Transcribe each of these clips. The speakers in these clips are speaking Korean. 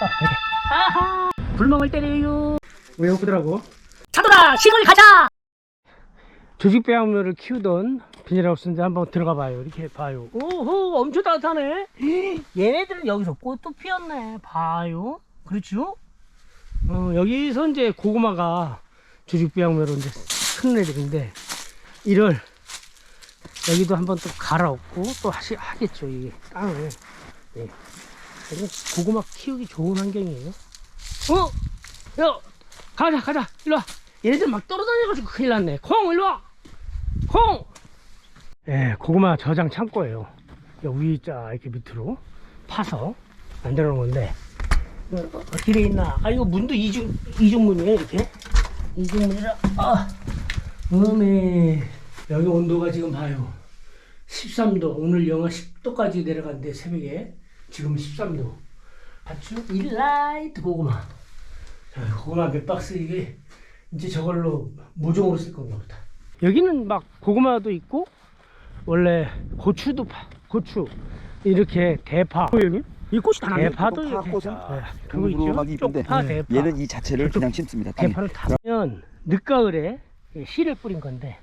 아하 불멍을 때려요 왜 예쁘더라고? 차돌아 시골 가자 조직배양묘를 키우던 비닐하우스인데 한번 들어가 봐요. 이렇게 봐요. 오호 엄청 따뜻하네. 얘네들은 여기서 꽃도 피었네 봐요 그렇죠? 어, 여기서 이제 고구마가 조직배양묘로 이제 큰 애들인데 이를 여기도 한번 또 갈아엎고 또 하시, 하겠죠. 이게 땅을. 예. 여기 고구마 키우기 좋은 환경이에요. 어? 야, 가자, 가자. 일로 와. 얘네들 막 떨어다녀가지고 큰일 났네. 콩, 일로 와. 콩! 예, 고구마 저장 창고예요. 여기 자 이렇게 밑으로 파서 만들어 놓은 건데 어떻게 돼 있나? 아 이거 문도 이중 이중문이에요 이렇게 이중문이라 아 음에 여기 온도가 지금 봐요 13도 오늘 영하 10도까지 내려갔는데 새벽에 지금 13도. 봤죠? 일라이트 고구마 자, 고구마 몇 박스 이게 이제 저걸로 모종으로 쓸 건가 보다. 여기는 막 고구마도 있고 원래 고추도 파, 고추. 이렇게 대파. 형님 이 꽃이 다 대파도 파 이렇게 꽃은. 네, 그거 있죠? 이쁜데 쪽파 대파. 얘는 이 자체를 그냥 심습니다. 땅에. 대파를 타면 늦가을에 예, 씨를 뿌린 건데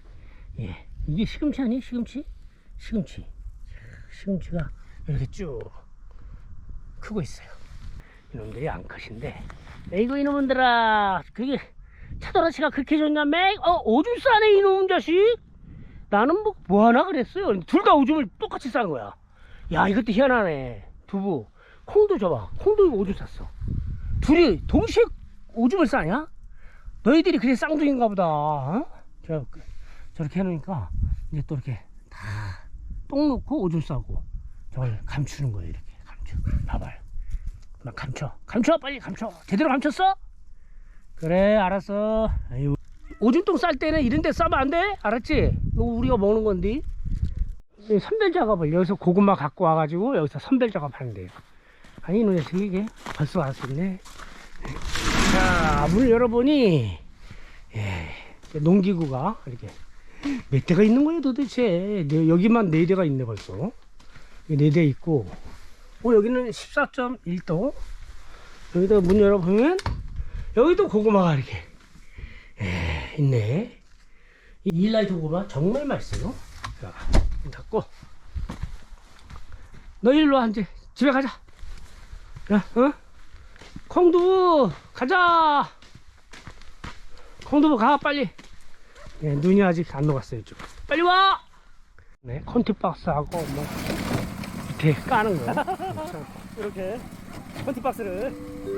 예, 이게 시금치 아니에요? 시금치? 시금치. 시금치가 이렇게 쭉 크고 있어요. 이놈들이 암컷인데. 에이구 이놈들아 그게 차도라치가 그렇게 좋냐 맹 어, 오줌 싸네 이놈 자식. 나는 뭐, 뭐 하나 그랬어요. 둘 다 오줌을 똑같이 싼 거야. 야 이것도 희한하네. 두부. 콩도 줘봐. 콩도 오줌 쌌어. 둘이 동시에 오줌을 싸냐? 너희들이 그래 쌍둥이인가 보다. 어? 저, 저렇게 해놓으니까 이제 또 이렇게 다 똥 넣고 오줌 싸고 저걸 감추는 거예요 이렇게 봐봐요 막 감춰 감춰 빨리 감춰 제대로 감췄어? 그래 알았어 아유. 오줌똥 쌀 때는 이런 데 싸면 안 돼? 알았지? 이거 우리가 먹는 건데 이 선별 작업을 여기서 고구마 갖고 와가지고 여기서 선별 작업 하는 데요 아니 이놈의 이게 벌써 왔었네 자, 문을 열어보니, 예, 농기구가 이렇게 몇 대가 있는 거예요 도대체? 네, 여기만 네 대가 있네 벌써. 네 대 있고, 어, 여기는 14.1도. 여기다 문 열어보면, 여기도 고구마가 이렇게, 예, 있네. 이 일라이트 고구마 정말 맛있어요. 자, 문 닫고. 너 일로 와, 이제. 집에 가자. 야, 어? 콩두부 가자 콩두부 가 빨리 예, 눈이 아직 안 녹았어요 지금 빨리 와 네, 컨티박스하고 뭐 밑에 까는 거 이렇게 컨티박스를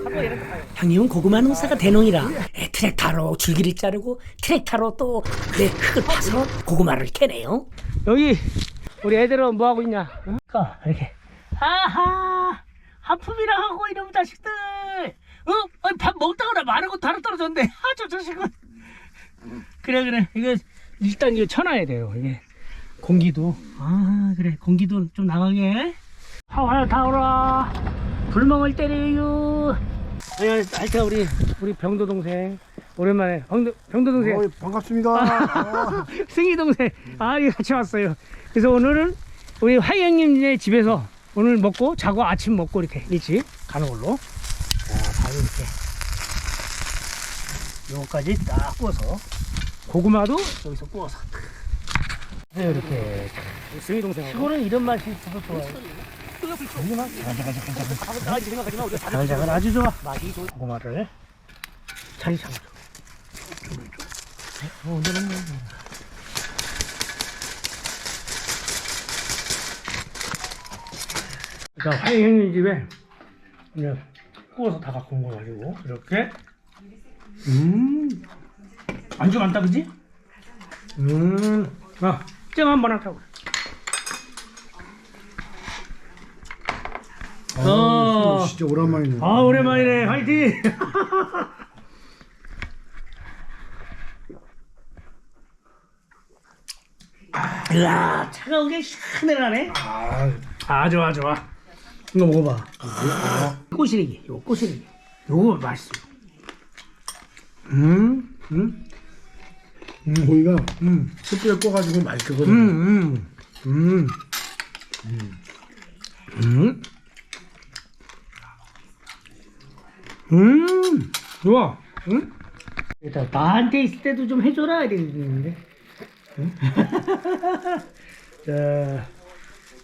하고 얘는 다 가요. 형님은 고구마 농사가 대농이라 에, 트랙타로 줄기를 자르고 트랙타로 또 내 흙을 파서 고구마를 캐네요. 여기 우리 애들은 뭐 하고 있냐? 어? 까 이렇게. 아하! 하품이랑 하고 이놈 자식들! 어? 아니, 밥 먹다가 마르고 다로 떨어졌는데 아저 자식은. 그래 그래. 이거 일단 이거 쳐놔야 돼요 이게 공기도. 아 그래. 공기도 좀 나가게. 하와야 다오라. 불멍을 때려요. 아니 하여튼 우리 우리 병도 동생. 오랜만에. 병도, 병도 동생. 어이, 반갑습니다. 어. 승희 동생. 아 이거 같이 왔어요. 그래서 오늘은 우리 화이 형님네 집에서 오늘 먹고 자고 아침 먹고 이렇게 일찍 가는 걸로. 자 바로 이렇게. 요거까지 딱 구워서 고구마도 여기서 구워서 네, 이렇게. 승희 동생 시골은 이런 맛이 있어서 좋아요. 고구마 자글자글 아주 좋아. 맛이 좋 고구마를 좀 줘. 어, 오늘은 뭐. 그러니까 화이 형님 집에 그냥 구워서 다 갖고 온 거 가지고 이렇게. 음. 안주 많다 그지? 음 아 잼 한번 하자고. 어. 진짜 오랜만이네. 아 오랜만이네. 화이팅! 으아 차가운 게 시원하네. 아. 좋아 좋아. 이거 먹어봐. 꼬시래기 이거 꼬시래기. 요거 맛있어. 음, 음, 고기가 음, 숯불에 꺼가지고 맛있거든. 음, 음, 음, 음. 음, 좋아. 응? 일단 나한테 있을 때도 좀 해줘라 이랬는데. 응? 자,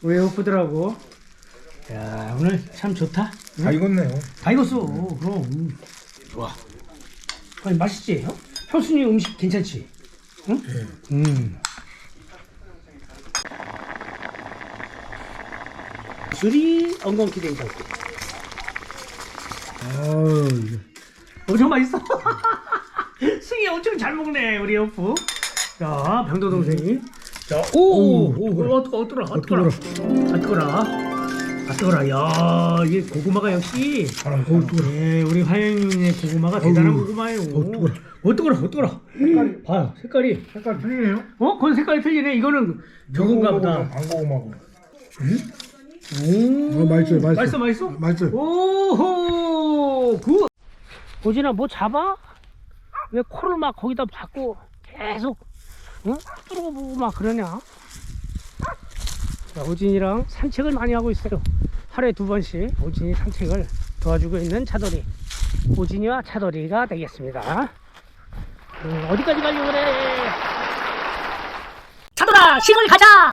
우리 호프들하고. 야, 오늘 참 좋다. 다 익었네요. 다 익었어. 그럼. 좋아. 아니, 맛있지? 형? 형수님 음식 괜찮지? 응? 음. 술이 엉겅퀴. 아우, 엄청 맛있어. 승희 엄청 잘 먹네, 우리 여프. 자, 병도 동생이. 자, 오, 오, 오, 어, 뜨거, 어, 뜨거라, 어, 뜨거라. 아, 뜨거라. 아, 뜨거라. 야, 이게 고구마가 역시. 아, 어우, 뜨거라. 예, 우리 화영님의 고구마가 대단한 어우, 고구마예요. 어, 뜨거라. 어, 뜨거라, 어, 뜨거라. 색깔이. 봐요, 색깔이. 색깔 틀리네요. 어, 그건 색깔이 틀리네. 이거는 저건가 보다. 방고구마고. 오, 어, 맛있어요, 맛있어. 맛있어, 맛있어? 맛있어요. 오호 굿 오진아 뭐 잡아? 왜 코를 막 거기다 받고 계속 응? 뚫고 보고 막 그러냐 자, 오진이랑 산책을 많이 하고 있어요. 하루에 두 번씩 오진이 산책을 도와주고 있는 차돌이. 오진이와 차돌이가 되겠습니다. 음, 어디까지 가려고 그래? 차돌아 시골 가자